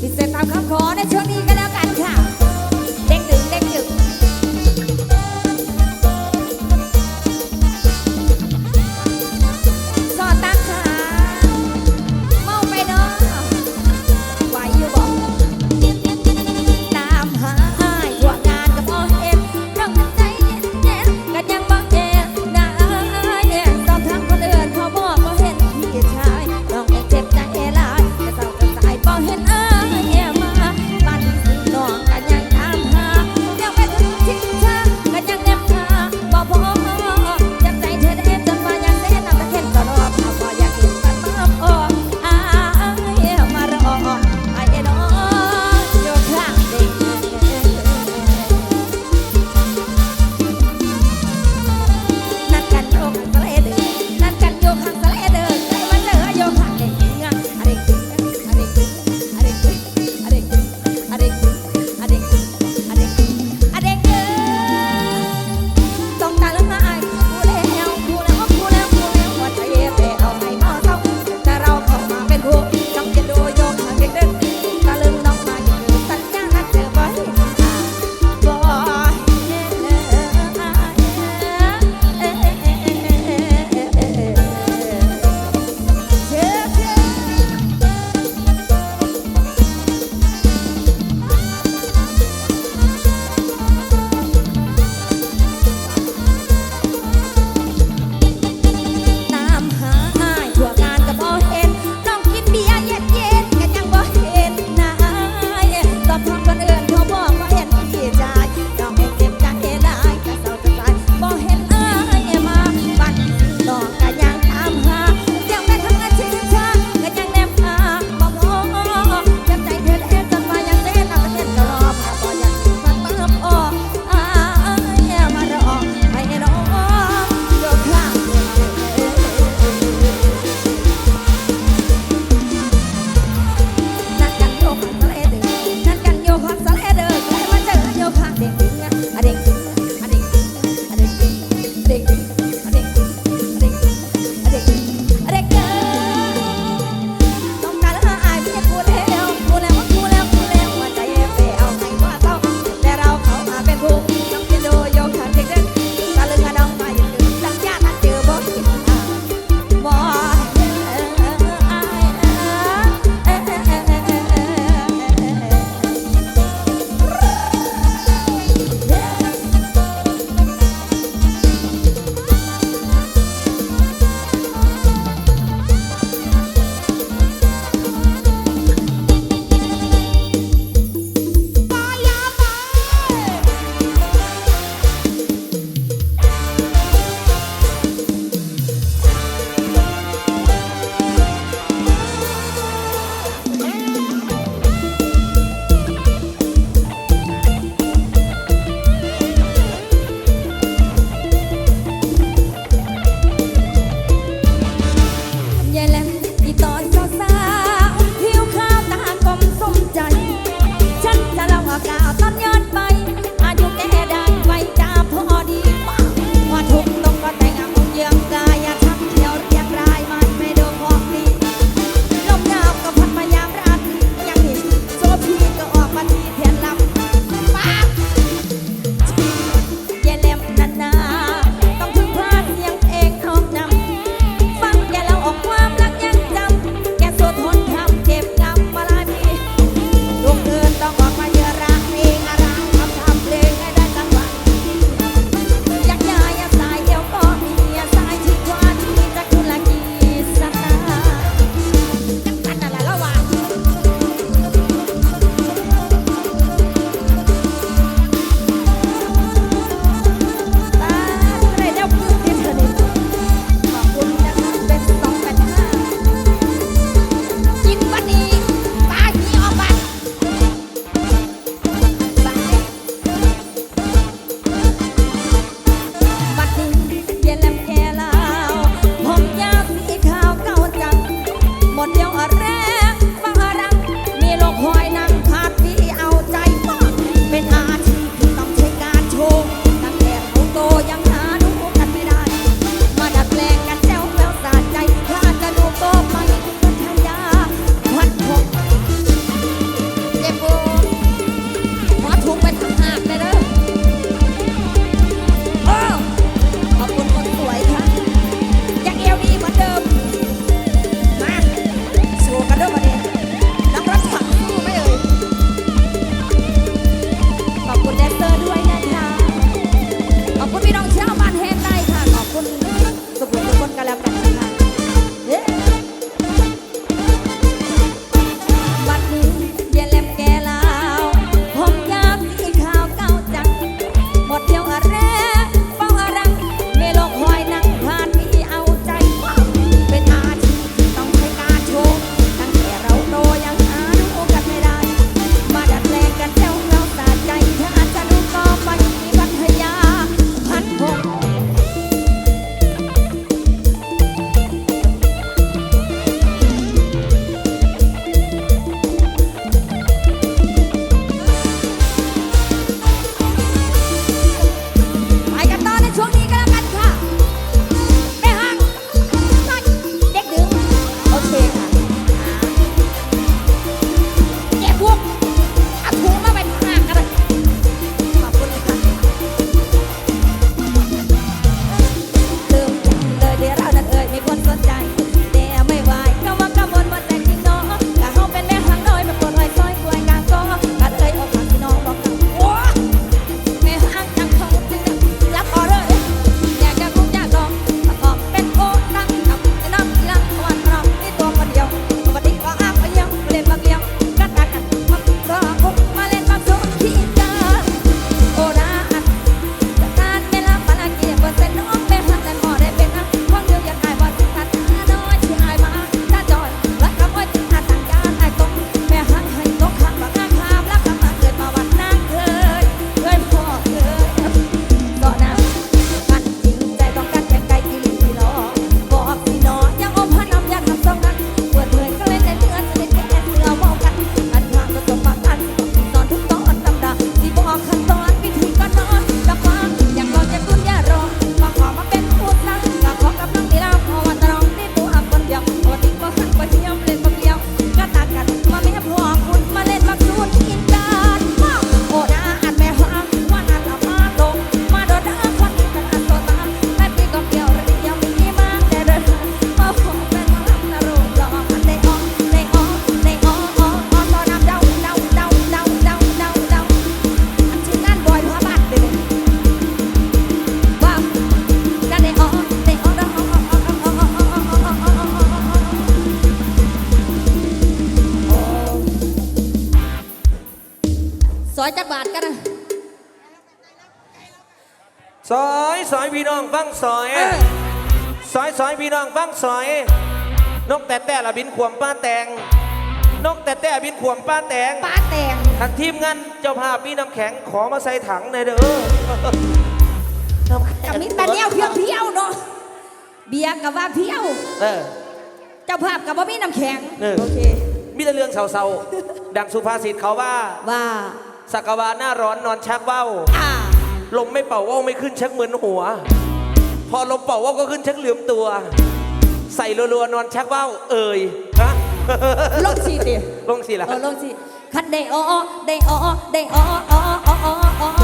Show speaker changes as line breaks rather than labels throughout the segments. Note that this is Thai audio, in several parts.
พิเศษตามคำขอในช่วงนี้กัน อยจักบาทกันนะ
ซอยซอยพี่น้องฟังซอย
เออ
ซอยซอยพี่น้องฟังซอย นกแต่แต่ละบินขวมป้าแตง นกแต่แต่บินขวมป้าแตง
ป้าแตง
ทันทีมงานเจ้าภาพมีน้ำแข็งขอมาใส่ถังหน่อยเด้อน้ำแข็ง
กับมิตรเนียวเพียวเพียวๆเนาะเบียร์กับว่าเพียว
เออ
เจ้าภาพกับว่ามีน้ำแข็ง
เออ
โอเค
มีแต่เรื่องเศร้าๆดังสุภาษิตเขาว่า
ว่า
สักวาหน้าร้อนนอนชักว่าว
อ่า
ลมไม่เป่าว่าวไม่ขึ้นชักเหมือนหัว พอลมเป่าว่าวก็ขึ้นชักเหลือมตัว ใส่รัวๆนอนชักว่าวเอ่ยฮะ
ลงสีติ
ลงสิล่ะ
เออลงสิคันได้อ้อได้อ้อได้อ้ออ้ออ้ออ้อ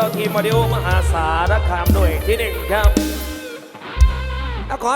เราทีมมาริโอม
หาสารคามหน่วยที่หนึ่งครับแล้วขอ